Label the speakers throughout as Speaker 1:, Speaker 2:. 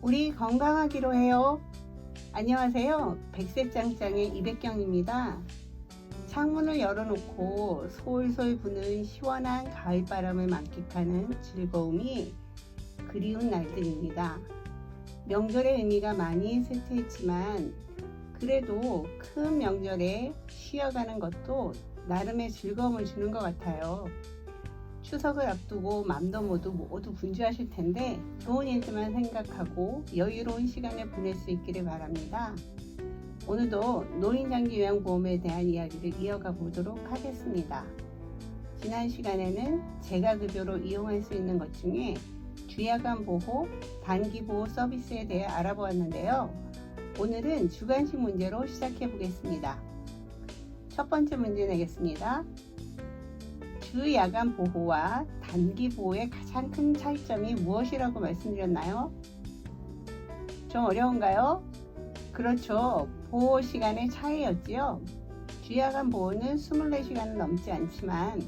Speaker 1: 우리 건강하기로 해요. 안녕하세요. 백색장장의 이백경입니다. 창문을 열어놓고 솔솔 부는 시원한 가을바람을 만끽하는 즐거움이 그리운 날들입니다. 명절의 의미가 많이 쇠퇴했지만 그래도 큰 명절에 쉬어가는 것도 나름의 즐거움을 주는 것 같아요. 추석을 앞두고 맘도 모두 모두 분주하실 텐데 좋은 일들만 생각하고 여유로운 시간을 보낼 수 있기를 바랍니다. 오늘도 노인장기 요양보험에 대한 이야기를 이어가 보도록 하겠습니다. 지난 시간에는 재가급여로 이용할 수 있는 것 중에 주야간 보호, 단기 보호 서비스에 대해 알아보았는데요. 오늘은 주관식 문제로 시작해 보겠습니다. 첫 번째 문제 내겠습니다. 주 야간 보호와 단기 보호의 가장 큰 차이점이 무엇이라고 말씀드렸나요? 좀 어려운가요? 그렇죠. 보호 시간의 차이였지요. 주야간 보호는 24시간은 넘지 않지만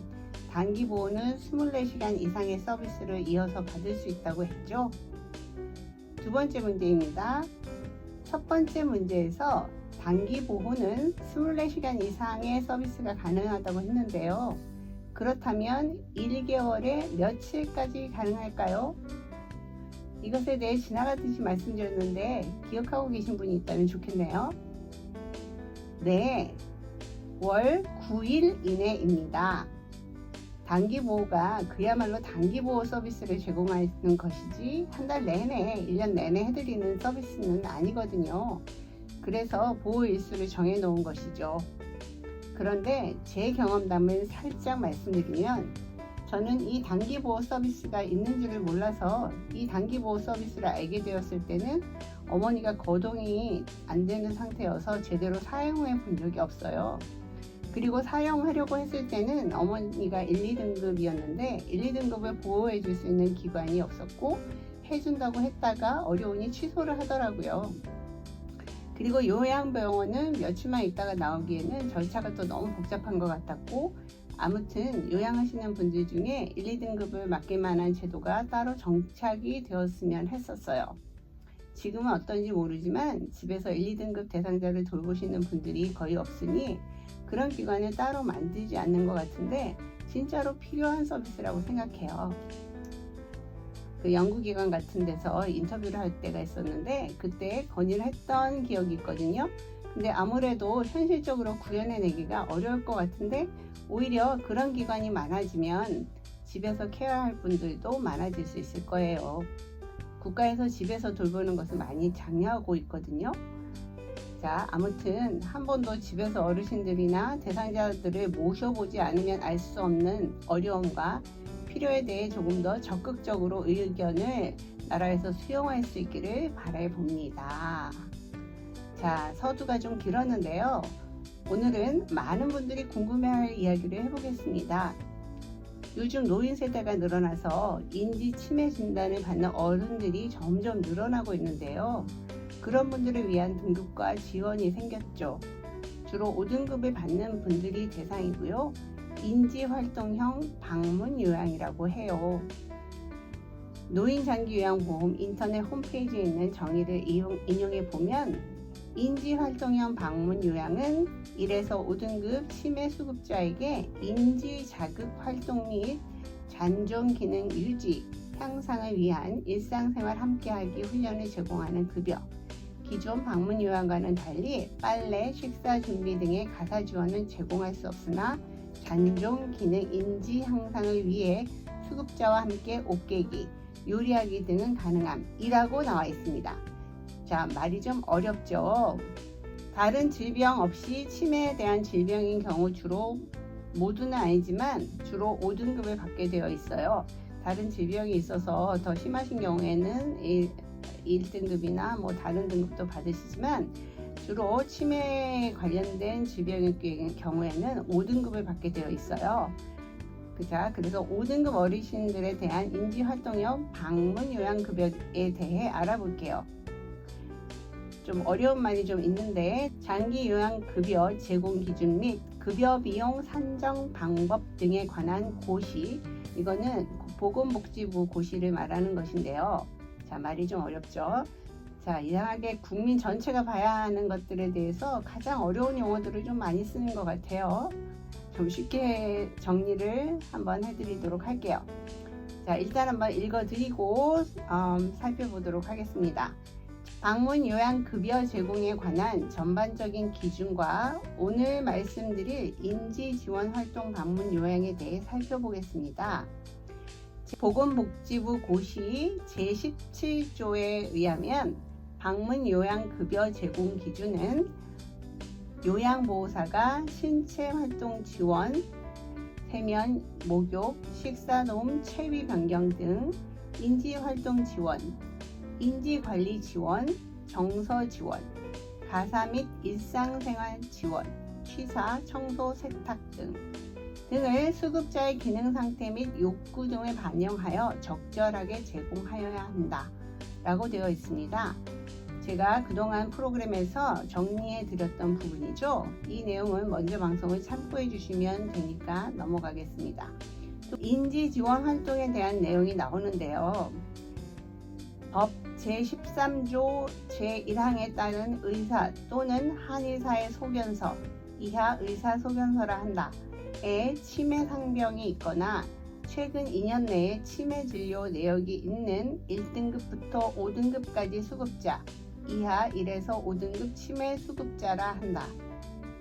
Speaker 1: 단기 보호는 24시간 이상의 서비스를 이어서 받을 수 있다고 했죠. 두 번째 문제입니다. 첫 번째 문제에서 단기 보호는 24시간 이상의 서비스가 가능하다고 했는데요. 그렇다면 1개월에 며칠까지 가능할까요? 이것에 대해 지나가듯이 말씀드렸는데 기억하고 계신 분이 있다면 좋겠네요. 네, 월 9일 이내입니다. 단기 보호가 그야말로 단기 보호 서비스를 제공하는 것이지 한 달 내내, 1년 내내 해드리는 서비스는 아니거든요. 그래서 보호 일수를 정해 놓은 것이죠. 그런데 제 경험담을 살짝 말씀드리면 저는 이 단기 보호 서비스가 있는 줄을 몰라서 이 단기 보호 서비스를 알게 되었을 때는 어머니가 거동이 안 되는 상태여서 제대로 사용해 본 적이 없어요. 그리고 사용하려고 했을 때는 어머니가 1, 2등급이었는데 1, 2등급을 보호해 줄 수 있는 기관이 없었고 해준다고 했다가 어려우니 취소를 하더라고요. 그리고 요양병원은 며칠만 있다가 나오기에는 절차가 또 너무 복잡한 것 같았고 아무튼 요양하시는 분들 중에 1, 2등급을 맡길 만한 제도가 따로 정착이 되었으면 했었어요. 지금은 어떤지 모르지만 집에서 1, 2등급 대상자를 돌보시는 분들이 거의 없으니 그런 기관을 따로 만들지 않는 것 같은데 진짜로 필요한 서비스라고 생각해요. 그 연구기관 같은 데서 인터뷰를 할 때가 있었는데 그때 건의를 했던 기억이 있거든요. 근데 아무래도 현실적으로 구현해내기가 어려울 것 같은데 오히려 그런 기관이 많아지면 집에서 케어할 분들도 많아질 수 있을 거예요. 국가에서 집에서 돌보는 것을 많이 장려하고 있거든요. 자, 아무튼 한 번도 집에서 어르신들이나 대상자들을 모셔보지 않으면 알 수 없는 어려움과 필요에 대해 조금 더 적극적으로 의견을 나라에서 수용할 수 있기를 바라봅니다. 자, 서두가 좀 길었는데요. 오늘은 많은 분들이 궁금해할 이야기를 해보겠습니다. 요즘 노인 세대가 늘어나서 인지 치매 진단을 받는 어른들이 점점 늘어나고 있는데요. 그런 분들을 위한 등급과 지원이 생겼죠. 주로 5등급을 받는 분들이 대상이고요. 인지활동형 방문 요양이라고 해요. 노인장기요양보험 인터넷 홈페이지에 있는 정의를 인용해 보면 인지활동형 방문 요양은 1에서 5등급 치매 수급자에게 인지 자극 활동 및 잔존 기능 유지, 향상을 위한 일상생활 함께하기 훈련을 제공하는 급여. 기존 방문 요양과는 달리 빨래, 식사 준비 등의 가사 지원은 제공할 수 없으나 잔존 기능 인지 향상을 위해 수급자와 함께 옷 깨기, 요리하기 등은 가능함이라고 나와 있습니다. 자, 말이 좀 어렵죠? 다른 질병 없이 치매에 대한 질병인 경우 주로 모두는 아니지만 주로 5등급을 받게 되어 있어요. 다른 질병이 있어서 더 심하신 경우에는 1, 1등급이나 뭐 다른 등급도 받으시지만 주로 치매 관련된 질병의 경우에는 5등급을 받게 되어 있어요. 자, 그래서 5등급 어르신들에 대한 인지활동형 방문 요양급여에 대해 알아볼게요. 좀 어려운 말이 좀 있는데 장기 요양급여 제공 기준 및 급여 비용 산정 방법 등에 관한 고시 이거는 보건복지부 고시를 말하는 것인데요. 자 말이 좀 어렵죠. 자, 이상하게 국민 전체가 봐야 하는 것들에 대해서 가장 어려운 용어들을 좀 많이 쓰는 것 같아요. 좀 쉽게 정리를 한번 해드리도록 할게요. 자, 일단 한번 읽어드리고 음, 살펴보도록 하겠습니다. 방문 요양 급여 제공에 관한 전반적인 기준과 오늘 말씀드릴 인지 지원 활동 방문 요양에 대해 살펴보겠습니다. 보건복지부 고시 제17조에 의하면 방문 요양 급여 제공 기준은 요양보호사가 신체 활동 지원, 세면, 목욕, 식사도움, 체위 변경 등 인지 활동 지원, 인지 관리 지원, 정서 지원, 가사 및 일상생활 지원, 취사, 청소, 세탁 등 등을 수급자의 기능 상태 및 욕구 등을 반영하여 적절하게 제공하여야 한다. 라고 되어 있습니다. 제가 그동안 프로그램에서 정리해 드렸던 부분이죠. 이 내용은 먼저 방송을 참고해 주시면 되니까 넘어가겠습니다. 또 인지 지원 활동에 대한 내용이 나오는데요. 법 제13조 제1항에 따른 의사 또는 한의사의 소견서 이하 의사 소견서라 한다. 에 치매 상병이 있거나 최근 2년 내에 치매 진료 내역이 있는 1등급부터 5등급까지 수급자 이하 1에서 5등급 치매 수급자라 한다.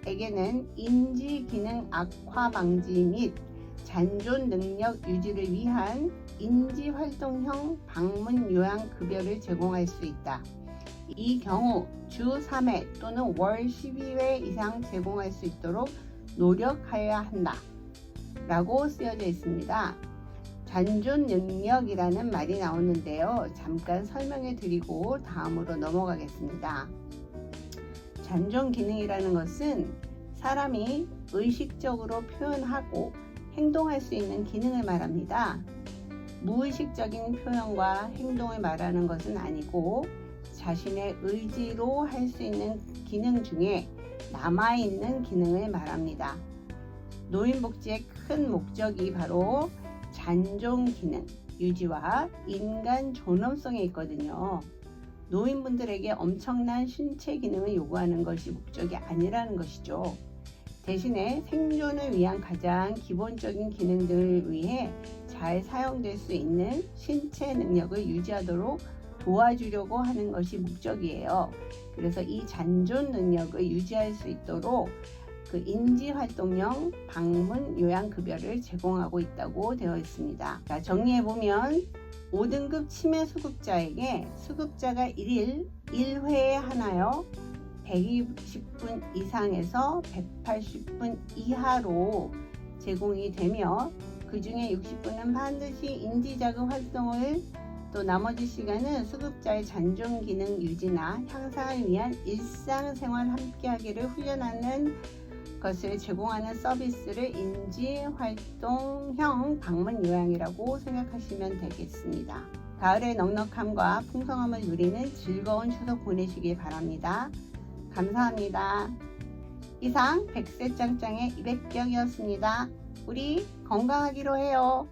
Speaker 1: 에게는 인지 기능 악화 방지 및 잔존 능력 유지를 위한 인지 활동형 방문 요양 급여를 제공할 수 있다. 이 경우 주 3회 또는 월 12회 이상 제공할 수 있도록 노력하여야 한다. 라고 쓰여져 있습니다. 잔존 능력이라는 말이 나오는데요. 잠깐 설명해 드리고 다음으로 넘어가겠습니다. 잔존 기능이라는 것은 사람이 의식적으로 표현하고 행동할 수 있는 기능을 말합니다. 무의식적인 표현과 행동을 말하는 것은 아니고 자신의 의지로 할 수 있는 기능 중에 남아있는 기능을 말합니다. 노인복지의 큰 목적이 바로 잔존 기능 유지와 인간 존엄성에 있거든요. 노인분들에게 엄청난 신체 기능을 요구하는 것이 목적이 아니라는 것이죠. 대신에 생존을 위한 가장 기본적인 기능들을 위해 잘 사용될 수 있는 신체 능력을 유지하도록 도와주려고 하는 것이 목적이에요. 그래서 이 잔존 능력을 유지할 수 있도록 그 인지활동형 방문 요양급여를 제공하고 있다고 되어 있습니다. 자, 정리해보면 5등급 치매 수급자에게 수급자가 1일 1회에 하나요 120분 이상에서 180분 이하로 제공이 되며 그 중에 60분은 반드시 인지자극 활동을 또 나머지 시간은 수급자의 잔존 기능 유지나 향상을 위한 일상생활 함께하기를 훈련하는 것을 제공하는 서비스를 인지 활동형 방문 요양이라고 생각하시면 되겠습니다. 가을의 넉넉함과 풍성함을 누리는 즐거운 추석 보내시길 바랍니다. 감사합니다. 이상 백세짱짱의 이백경이었습니다. 우리 건강하기로 해요.